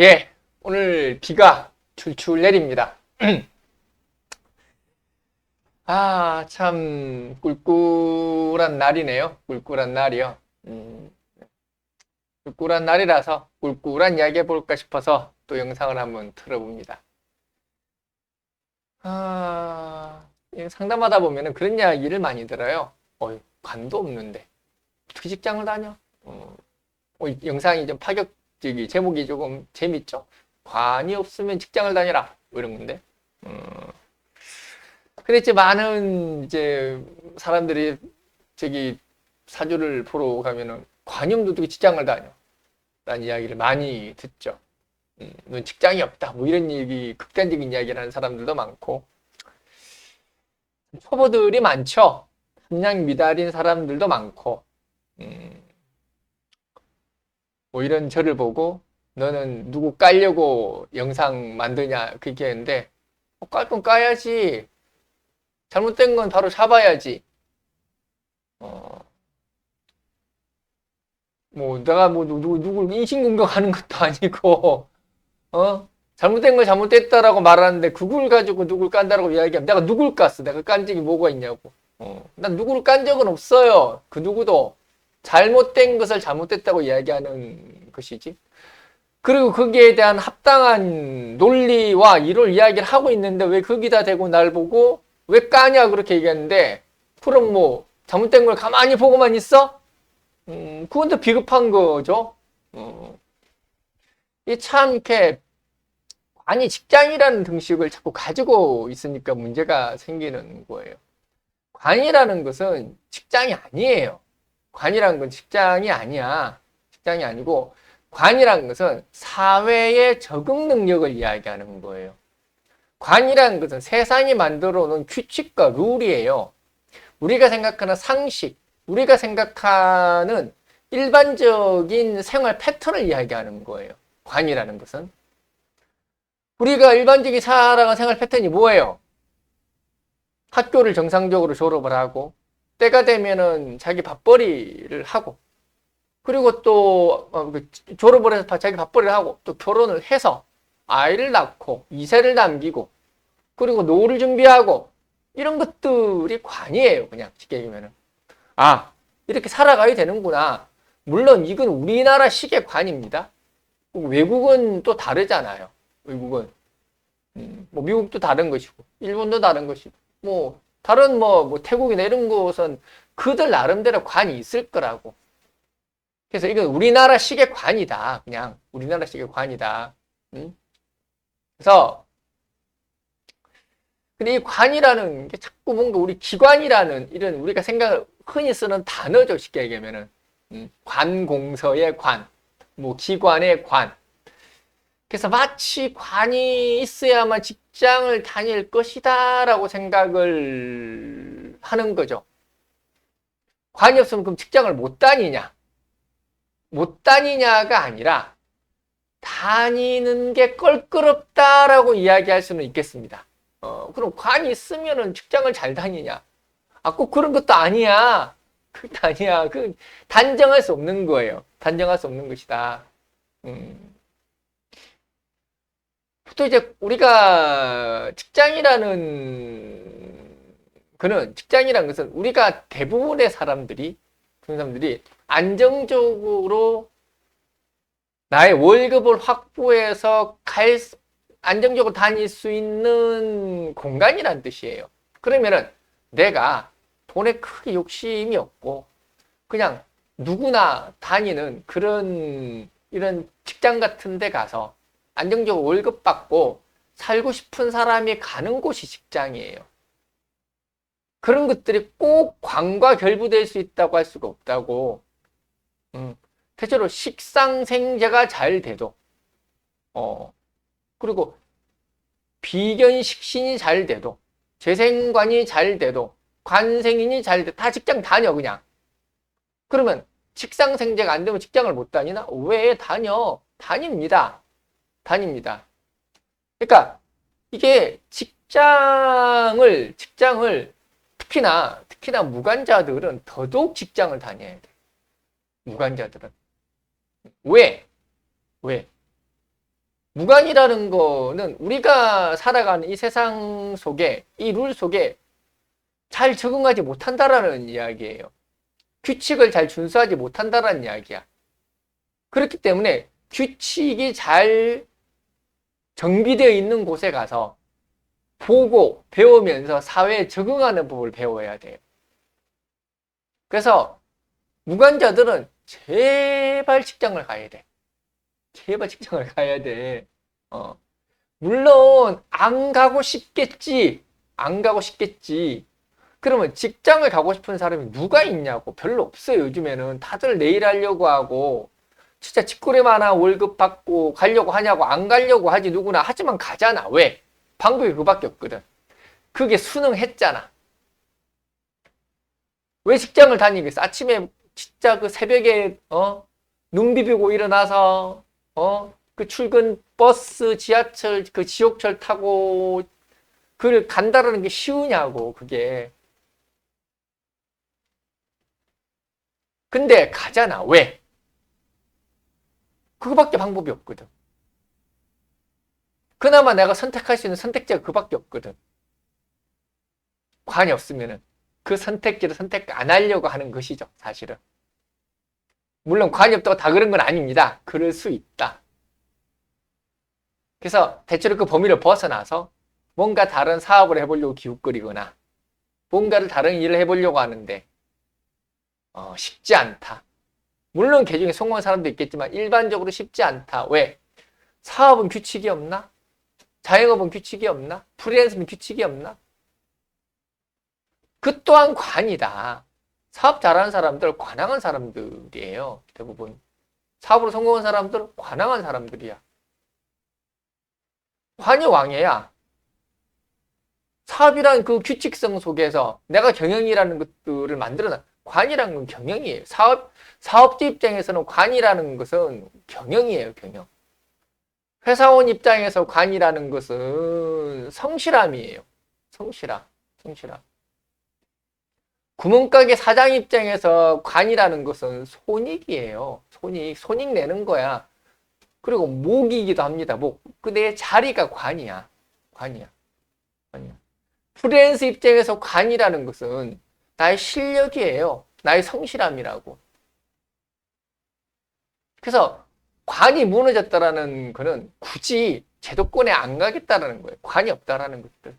예, 오늘 비가 줄줄 내립니다. 아, 참 꿀꿀한 날이네요. 꿀꿀한 날이요. 음, 꿀꿀한 날이라서 꿀꿀한 이야기 해볼까 싶어서 또 영상을 한번 틀어봅니다. 아, 이 상담하다 보면은 그런 이야기를 많이 들어요. 어, 관도 없는데 어떻게 직장을 다녀? 어, 어, 이 영상이 좀 파격 적이 제목이 조금 재밌죠? 관이 없으면 직장을 다녀라 뭐 이런 건데. 어, 근데 이제 많은 이제 사람들이 저기 사주를 보러 가면은 없는 어떻게 직장을 다녀? 라는 이야기를 많이 듣죠. 음, 넌 직장이 없다. 뭐 이런 얘기, 극단적인 이야기를 하는 사람들도 많고. 초보들이 많죠. 함량 미달인 사람들도 많고. 음, 뭐 이런 저를 보고 너는 누구 깔려고 영상 만드냐 그렇게 했는데 어, 깔건 까야지. 잘못된 건 바로 잡아야지. 어, 뭐 내가 뭐 누구 누굴 인신공격하는 것도 아니고 어? 잘못된 거 잘못됐다라고 말하는데 그걸 가지고 누굴 깐다라고 이야기하면 내가 누굴 깠어? 내가 깐 적이 뭐가 있냐고. 어, 난 누구를 깐 적은 없어요. 그 누구도 잘못된 것을 잘못됐다고 이야기하는 것이지 그리고 거기에 대한 합당한 논리와 이를 이야기를 하고 있는데 왜 거기다 대고 날 보고 왜 까냐 그렇게 얘기했는데 그럼 뭐 잘못된 걸 가만히 보고만 있어? 음, 그건 더 비겁한 거죠. 어. 이참 이렇게 아니 직장이라는 등식을 자꾸 가지고 있으니까 문제가 생기는 거예요. 관이라는 것은 직장이 아니에요. 관이라는 건 직장이 아니야. 직장이 아니고 관이라는 것은 사회의 적응 능력을 이야기하는 거예요. 관이라는 것은 세상이 만들어 놓은 규칙과 룰이에요. 우리가 생각하는 상식, 우리가 생각하는 일반적인 생활 패턴을 이야기하는 거예요. 관이라는 것은. 우리가 일반적인 살아가는 생활 패턴이 뭐예요? 학교를 정상적으로 졸업을 하고, 때가 되면은 자기 밥벌이를 하고, 그리고 또 어, 그 졸업을 해서 자기 밥벌이를 하고, 또 결혼을 해서 아이를 낳고, 이세를 남기고, 그리고 노후를 준비하고, 이런 것들이 관이에요. 그냥 쉽게 얘기하면은. 아, 이렇게 살아가야 되는구나. 물론 이건 우리나라식의 관입니다. 외국은 또 다르잖아요. 외국은. 음, 뭐 미국도 다른 것이고, 일본도 다른 것이고, 뭐 다른 뭐, 뭐 태국이나 이런 곳은 그들 나름대로 관이 있을 거라고. 그래서 이건 우리나라식의 관이다. 그냥 우리나라식의 관이다. 음? 그래서 근데 이 관이라는 게 자꾸 뭔가 우리 기관이라는 이런 우리가 생각을 흔히 쓰는 단어죠. 쉽게 얘기하면은 음, 관공서의 관, 뭐 기관의 관. 그래서 마치 관이 있어야만 직 장을 다닐 것이다 라고 생각을 하는 거죠. 관이 없으면 그럼 직장을 못 다니냐? 못 다니냐가 아니라 다니는 게 껄끄럽다라고 이야기할 수는 있겠습니다. 어, 그럼 관이 있으면은 직장을 잘 다니냐? 아, 꼭 그런 것도 아니야. 그것도 아니야. 그, 단정할 수 없는 거예요. 단정할 수 없는 것이다. 음. 또 이제 우리가 직장이라는, 그는, 직장이라는 것은 우리가 대부분의 사람들이, 그런 사람들이 안정적으로 나의 월급을 확보해서 갈, 안정적으로 다닐 수 있는 공간이란 뜻이에요. 그러면은 내가 돈에 크게 욕심이 없고 그냥 누구나 다니는 그런 이런 직장 같은 데 가서 안정적으로 월급 받고 살고 싶은 사람이 가는 곳이 직장이에요. 그런 것들이 꼭 관과 결부될 수 있다고 할 수가 없다고. 음, 대체로 식상생제가 잘 돼도, 어, 그리고 비견식신이 잘 돼도 재생관이 잘 돼도 관생인이 잘 돼도 다 직장 다녀 그냥 그러면 식상생제가 안 되면 직장을 못 다니나? 왜 다녀? 다닙니다. 다닙니다. 그러니까 이게 직장을 직장을 특히나 특히나 무관자들은 더더욱 직장을 다녀야 돼. 무관자들은 왜? 왜? 무관이라는 거는 우리가 살아가는 이 세상 속에, 이 룰 속에 잘 적응하지 못한다라는 이야기예요. 규칙을 잘 준수하지 못한다라는 이야기야. 그렇기 때문에 규칙이 잘 정비되어 있는 곳에 가서 보고 배우면서 사회에 적응하는 법을 배워야 돼요. 그래서 무관자들은 제발 직장을 가야 돼. 제발 직장을 가야 돼. 어. 물론 안 가고 싶겠지. 안 가고 싶겠지. 그러면 직장을 가고 싶은 사람이 누가 있냐고 별로 없어요. 요즘에는 다들 내일 하려고 하고 진짜 직구리만한 월급 받고 가려고 하냐고 안 가려고 하지 누구나 하지만 가잖아. 왜? 방법이 그밖에 없거든. 그게 수능했잖아. 왜 직장을 다니겠어? 아침에 진짜 그 새벽에 어? 눈 비비고 일어나서 어? 그 출근 버스, 지하철, 그 지옥철 타고 그걸 간다라는 게 쉬우냐고 그게. 근데 가잖아. 왜? 그거밖에 방법이 없거든. 그나마 내가 선택할 수 있는 선택지가 그밖에 없거든. 관이 없으면은 그 선택지를 선택 안 하려고 하는 것이죠, 사실은. 물론 관이 없다고 다 그런 건 아닙니다. 그럴 수 있다. 그래서 대체로 그 범위를 벗어나서 뭔가 다른 사업을 해보려고 기웃거리거나 뭔가를 다른 일을 해보려고 하는데 어, 쉽지 않다. 물론 개중에 성공한 사람도 있겠지만 일반적으로 쉽지 않다. 왜? 사업은 규칙이 없나? 자영업은 규칙이 없나? 프리랜서는 규칙이 없나? 그 또한 관이다. 사업 잘하는 사람들 관항한 사람들이에요. 대부분. 사업으로 성공한 사람들 관항한 사람들이야. 관이 왕이야. 사업이란 그 규칙성 속에서 내가 경영이라는 것들을 만들어놔. 관이라는 건 경영이에요. 사업, 사업주 입장에서는 관이라는 것은 경영이에요, 경영. 회사원 입장에서 관이라는 것은 성실함이에요. 성실함, 성실함. 구멍가게 사장 입장에서 관이라는 것은 손익이에요. 손익, 손익 내는 거야. 그리고 목이기도 합니다. 목. 그내 자리가 관이야. 관이야. 관이야. 프리랜서 입장에서 관이라는 것은 나의 실력이에요. 나의 성실함이라고. 그래서 관이 무너졌다라는 거는 굳이 제도권에 안 가겠다라는 거예요. 관이 없다라는 것들.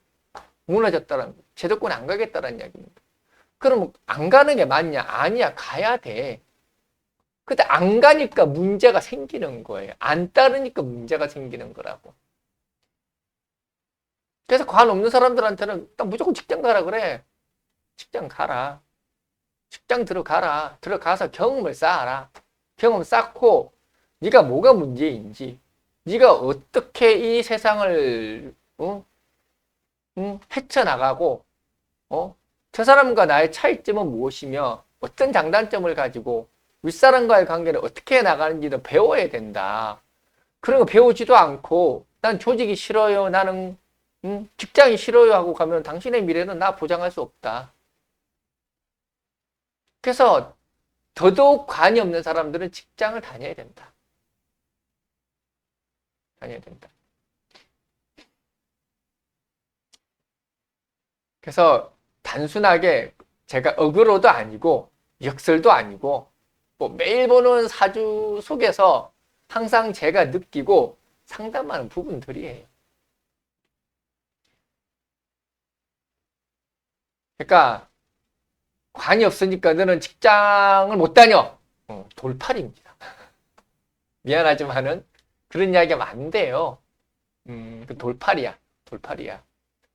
무너졌다라는 거. 제도권에 안 가겠다라는 이야기입니다. 그럼 안 가는 게 맞냐? 아니야. 가야 돼. 근데 안 가니까 문제가 생기는 거예요. 안 따르니까 문제가 생기는 거라고. 그래서 관 없는 사람들한테는 딱 무조건 직장 가라 그래. 직장 가라. 직장 들어가라. 들어가서 경험을 쌓아라. 경험 쌓고 네가 뭐가 문제인지, 네가 어떻게 이 세상을 어? 응? 헤쳐나가고 어? 저 사람과 나의 차이점은 무엇이며 어떤 장단점을 가지고 윗사람과의 관계를 어떻게 나가는지도 배워야 된다. 그런 거 배우지도 않고 난 조직이 싫어요. 나는 음, 직장이 싫어요 하고 가면 당신의 미래는 나 보장할 수 없다. 그래서 더더욱 관이 없는 사람들은 직장을 다녀야 된다. 다녀야 된다. 그래서 단순하게 제가 어그로도 아니고 역설도 아니고 뭐 매일 보는 사주 속에서 항상 제가 느끼고 상담하는 부분들이에요. 그러니까 관이 없으니까 너는 직장을 못 다녀. 어, 돌팔입니다. 미안하지만은 그런 이야기가 많은데요. 음, 그 돌팔이야. 돌팔이야.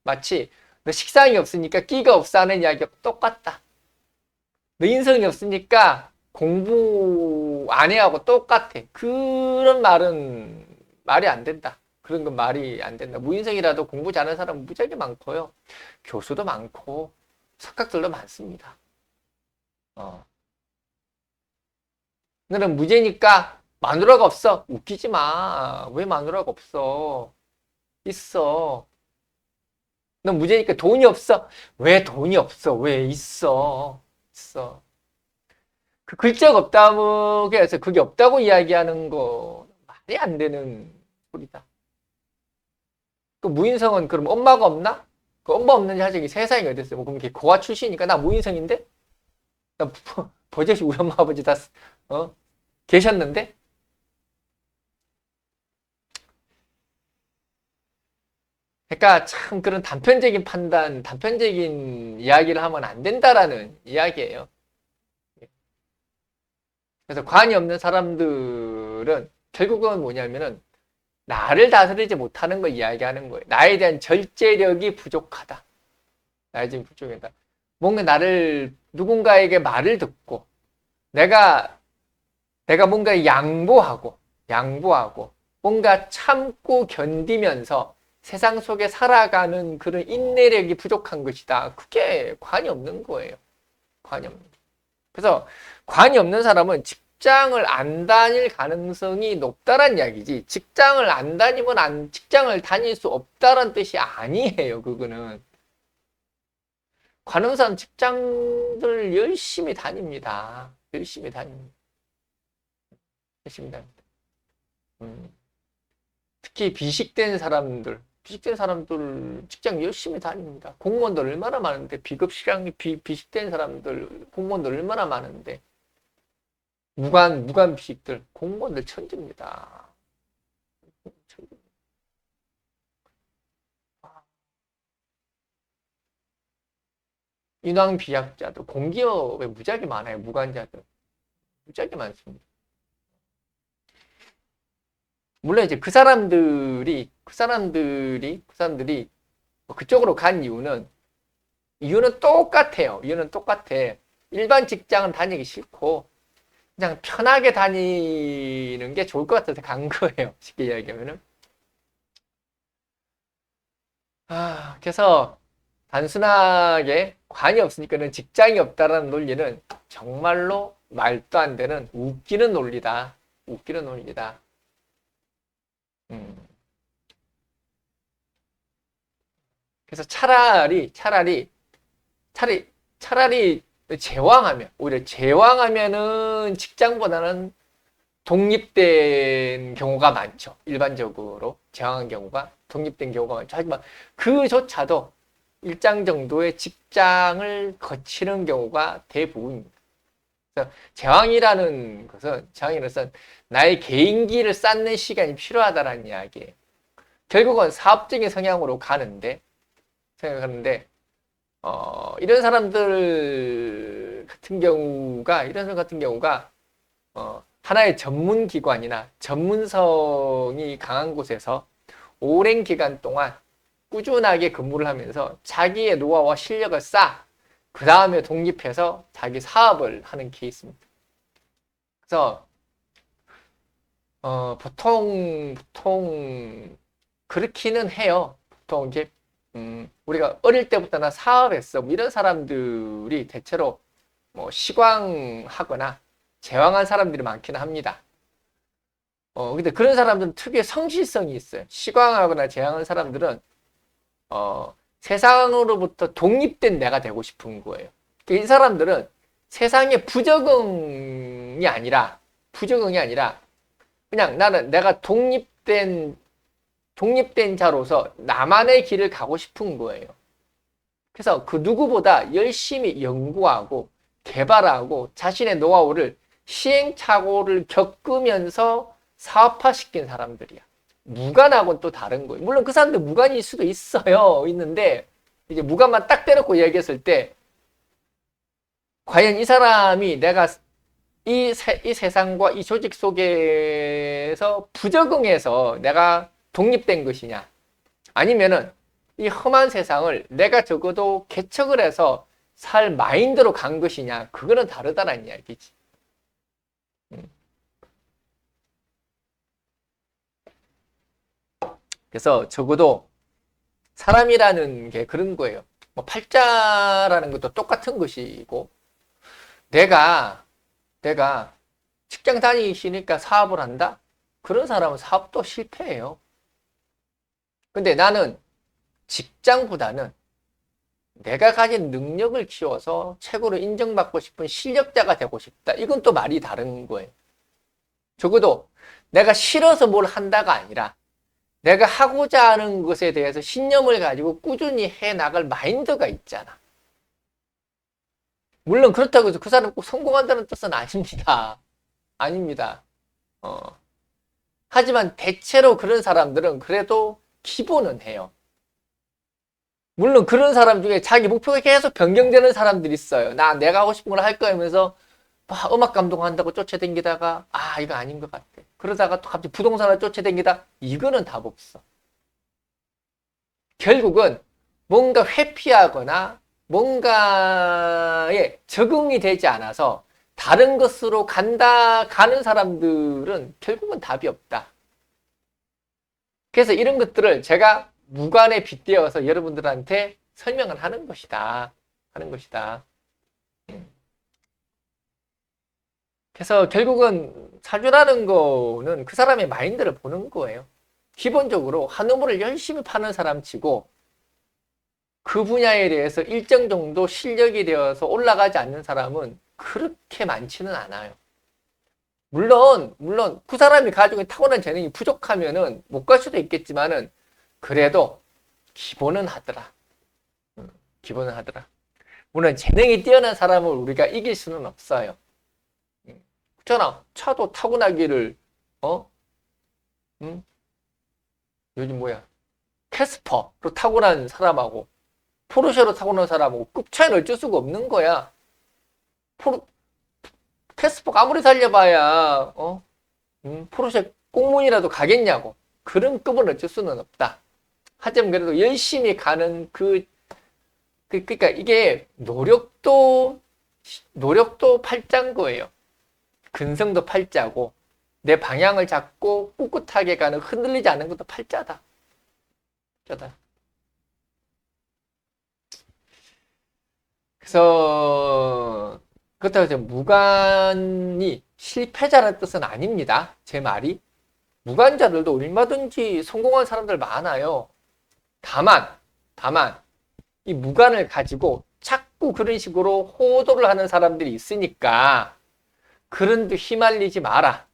마치 너 식상이 없으니까 끼가 없어 하는 이야기가 똑같다. 너 인성이 없으니까 공부 안 해 하고 똑같아. 그런 말은 말이 안 된다. 그런 건 말이 안 된다. 무인성이라도 공부 잘하는 사람 무지하게 많고요. 교수도 많고 석학들도 많습니다. 어. 너는 무죄니까 마누라가 없어. 웃기지 마. 왜 마누라가 없어? 있어. 넌 무죄니까 돈이 없어. 왜 돈이 없어? 왜 있어? 있어. 그 글자가 없다고 해서 그게 없다고 이야기하는 거 말이 안 되는 소리다. 그 무인성은 그럼 엄마가 없나? 그 엄마 없는 자식이 세상에 어디 있어요? 뭐 그럼 걔 고아 출신이니까 나 무인성인데? 나 버- 버젓이 우리 엄마 아버지 다 어? 계셨는데? 그러니까 참 그런 단편적인 판단, 단편적인 이야기를 하면 안 된다라는 이야기예요. 그래서 관이 없는 사람들은 결국은 뭐냐면은 나를 다스리지 못하는 걸 이야기하는 거예요. 나에 대한 절제력이 부족하다. 나에 대한 부족하다. 뭔가 나를 누군가에게 말을 듣고 내가 내가 뭔가 양보하고 양보하고 뭔가 참고 견디면서 세상 속에 살아가는 그런 인내력이 부족한 것이다. 그게 관이 없는 거예요. 관이 없는. 그래서 관이 없는 사람은 직장을 안 다닐 가능성이 높다란 이야기지. 직장을 안 다니면 안 직장을 다닐 수 없다란 뜻이 아니에요. 그거는. 사람 직장들 열심히 다닙니다. 열심히 다닙니다. 열심히 다닙니다. 음. 특히 비식된 사람들, 비식된 사람들 직장 열심히 다닙니다. 공무원들 얼마나 많은데 비급 시간이 비, 비식된 사람들 공무원들 얼마나 많은데 무관 무관 비식들 공무원들 천재입니다. 인왕 비약자도 공기업에 무지하게 많아요. 무관자들 무지하게 많습니다. 물론 이제 그 사람들이 그 사람들이 그 사람들이 그쪽으로 간 이유는 이유는 똑같아요. 이유는 똑같아. 일반 직장은 다니기 싫고 그냥 편하게 다니는 게 좋을 것 같아서 간 거예요. 쉽게 이야기하면은. 아, 그래서 단순하게 관이 없으니까는 직장이 없다라는 논리는 정말로 말도 안 되는 웃기는 논리다. 웃기는 논리다. 음. 그래서 차라리 차라리 차라리 차라리 제왕하면 오히려 제왕하면은 직장보다는 독립된 경우가 많죠. 일반적으로 제왕한 경우가 독립된 경우가 많죠. 하지만 그조차도 일정 정도의 직장을 거치는 경우가 대부분입니다. 그래서 제왕이라는 것은 제왕이라는 것은 나의 개인기를 쌓는 시간이 필요하다라는 이야기예요. 결국은 사업적인 성향으로 가는데 생각하는데 어, 이런 사람들 같은 경우가 이런 사람 같은 경우가 어, 하나의 전문 기관이나 전문성이 강한 곳에서 오랜 기간 동안 꾸준하게 근무를 하면서 자기의 노하우와 실력을 쌓아 그 다음에 독립해서 자기 사업을 하는 케이스입니다. 그래서 어, 보통 보통 그렇기는 해요. 보통 이제 음, 우리가 어릴 때부터 나 사업했어 뭐 이런 사람들이 대체로 뭐 시광하거나 제왕한 사람들이 많기는 합니다. 어, 근데 그런 사람들은 특유의 성실성이 있어요. 시광하거나 제왕한 사람들은 어, 세상으로부터 독립된 내가 되고 싶은 거예요. 그러니까 이 사람들은 세상의 부적응이 아니라 부적응이 아니라 그냥 나는 내가 독립된 독립된 자로서 나만의 길을 가고 싶은 거예요. 그래서 그 누구보다 열심히 연구하고 개발하고 자신의 노하우를 시행착오를 겪으면서 사업화시킨 사람들이야. 무관하고는 또 다른 거예요. 물론 그 사람들 무관일 수도 있어요. 있는데 이제 무관만 딱 대놓고 얘기했을 때 과연 이 사람이 내가 이, 세, 이 세상과 이 조직 속에서 부적응해서 내가 독립된 것이냐 아니면은 이 험한 세상을 내가 적어도 개척을 해서 살 마인드로 간 것이냐 그거는 다르다는 이야기지. 그래서 적어도 사람이라는 게 그런 거예요. 뭐 팔자라는 것도 똑같은 것이고 내가 내가 직장 다니기 싫으니까 사업을 한다? 그런 사람은 사업도 실패해요. 근데 나는 직장보다는 내가 가진 능력을 키워서 최고로 인정받고 싶은 실력자가 되고 싶다. 이건 또 말이 다른 거예요. 적어도 내가 싫어서 뭘 한다가 아니라 내가 하고자 하는 것에 대해서 신념을 가지고 꾸준히 해 나갈 마인드가 있잖아. 물론 그렇다고 해서 그 사람 꼭 성공한다는 뜻은 아닙니다. 아닙니다. 어. 하지만 대체로 그런 사람들은 그래도 기본은 해요. 물론 그런 사람 중에 자기 목표가 계속 변경되는 사람들이 있어요. 나 내가 하고 싶은 걸 할 거야 하면서 막 음악 감독 한다고 쫓아다니다가 아 이거 아닌 것 같아. 그러다가 또 갑자기 부동산을 쫓아다니다 이거는 답 없어. 결국은 뭔가 회피하거나 뭔가에 적응이 되지 않아서 다른 것으로 간다 가는 사람들은 결국은 답이 없다. 그래서 이런 것들을 제가 무관에 빗대어서 여러분들한테 설명을 하는 것이다. 하는 것이다. 그래서 결국은 사주라는 거는 그 사람의 마인드를 보는 거예요. 기본적으로 한 우물을 열심히 파는 사람 치고 그 분야에 대해서 일정 정도 실력이 되어서 올라가지 않는 사람은 그렇게 많지는 않아요. 물론, 물론 그 사람이 가지고 있는 타고난 재능이 부족하면은 못 갈 수도 있겠지만은 그래도 기본은 하더라. 음, 기본은 하더라. 물론 재능이 뛰어난 사람을 우리가 이길 수는 없어요. 음, 그렇잖아. 차도 타고나기를 어? 음? 요즘 뭐야? 캐스퍼로 타고난 사람하고 포르쉐로 타고난 사람하고 급 차이를 어쩔 수가 없는 거야. 포르 캐스퍼가 아무리 살려봐야 어? 음, 포르쉐 공문이라도 가겠냐고. 그런 급은 어쩔 수는 없다. 하지만 그래도 열심히 가는 그, 그 그러니까 이게 노력도 노력도 팔자인 거예요. 근성도 팔자고 내 방향을 잡고 꿋꿋하게 가는 흔들리지 않는 것도 팔자다. 팔자다. 그래서 그렇다고 무관이 실패자라는 뜻은 아닙니다. 제 말이. 무관자들도 얼마든지 성공한 사람들 많아요. 다만, 다만, 이 무관을 가지고 자꾸 그런 식으로 호도를 하는 사람들이 있으니까 그런 데 휘말리지 마라.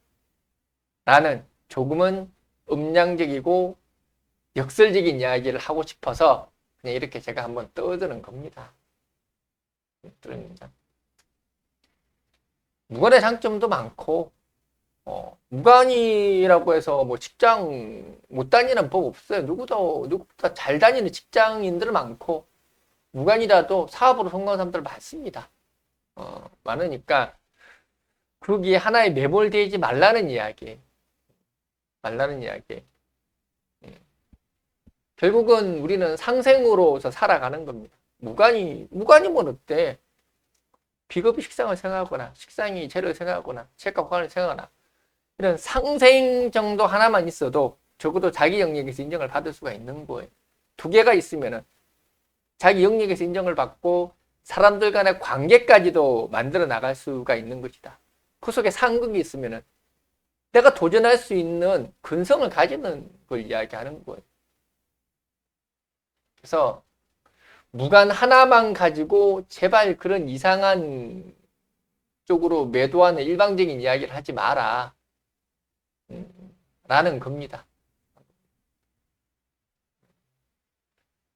나는 조금은 음량적이고 역설적인 이야기를 하고 싶어서 그냥 이렇게 제가 한번 떠드는 겁니다. 떠듭니다. 무관의 장점도 많고 어, 무관이라고 해서 뭐 직장 못 다니는 법 없어요. 누구도 누구보다 잘 다니는 직장인들 많고 무관이라도 사업으로 성공한 사람들 많습니다. 어, 많으니까 거기에 하나에 매몰되지 말라는 이야기. 말라는 이야기. 예. 결국은 우리는 상생으로서 살아가는 겁니다. 무관이 무관이면 어때? 비겁이 식상을 생각하거나 식상이 죄를 생각하거나 책과 관을 생각하거나 이런 상생 정도 하나만 있어도 적어도 자기 영역에서 인정을 받을 수가 있는 거예요. 두 개가 있으면은 자기 영역에서 인정을 받고 사람들 간의 관계까지도 만들어 나갈 수가 있는 것이다. 그 속에 상극이 있으면은 내가 도전할 수 있는 근성을 가지는 걸 이야기하는 거예요. 그래서 무관 하나만 가지고 제발 그런 이상한 쪽으로 매도하는 일방적인 이야기를 하지 마라. 음, 라는 겁니다.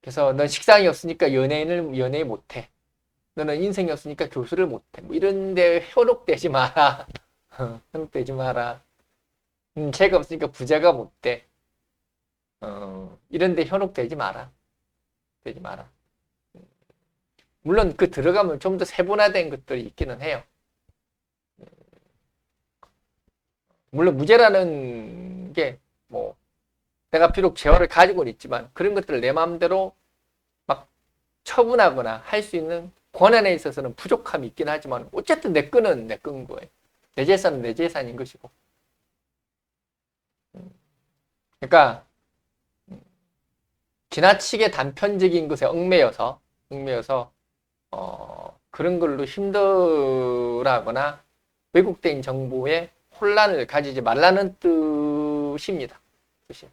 그래서 넌 식상이 없으니까 연예인을 연예 못해. 너는 인생이 없으니까 교수를 못해. 뭐 이런 데 현혹되지 마라. 현혹되지 마라. 음, 죄가 없으니까 부자가 못 돼. 어, 이런 데 현혹되지 마라. 되지 마라. 물론 그 들어가면 좀 더 세분화된 것들이 있기는 해요. 물론 무죄라는 게 뭐 내가 비록 재화를 가지고는 있지만 그런 것들을 내 마음대로 막 처분하거나 할 수 있는 권한에 있어서는 부족함이 있긴 하지만 어쨌든 내 거는 내건 거예요. 내 재산은 내 재산인 것이고. 그러니까 지나치게 단편적인 것에 얽매여서 얽매여서 어, 그런 걸로 힘들어하거나 왜곡된 정보에 혼란을 가지지 말라는 뜻입니다. 뜻이.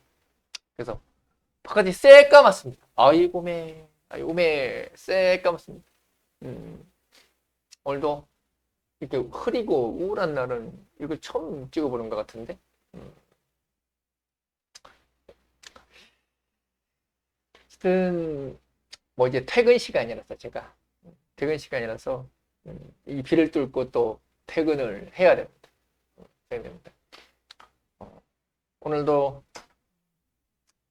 그래서 바깥이 새까맣습니다. 아이고매, 아이고매, 새까맣습니다. 음, 오늘도 이렇게 흐리고 우울한 날은 이걸 처음 찍어보는 것 같은데. 음. 하여튼 뭐 이제 퇴근 시간이라서 제가 퇴근 시간이라서 음, 이 비를 뚫고 또 퇴근을 해야 됩니다. 어, 해야 됩니다. 어, 오늘도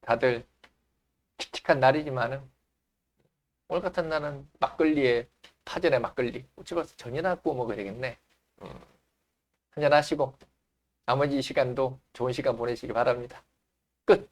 다들 칙칙한 날이지만은 오늘 같은 날은 막걸리에 파전에 막걸리 집에서 전이나 구워 먹어야 되겠네. 음, 한잔 하시고 나머지 시간도 좋은 시간 보내시기 바랍니다. 끝.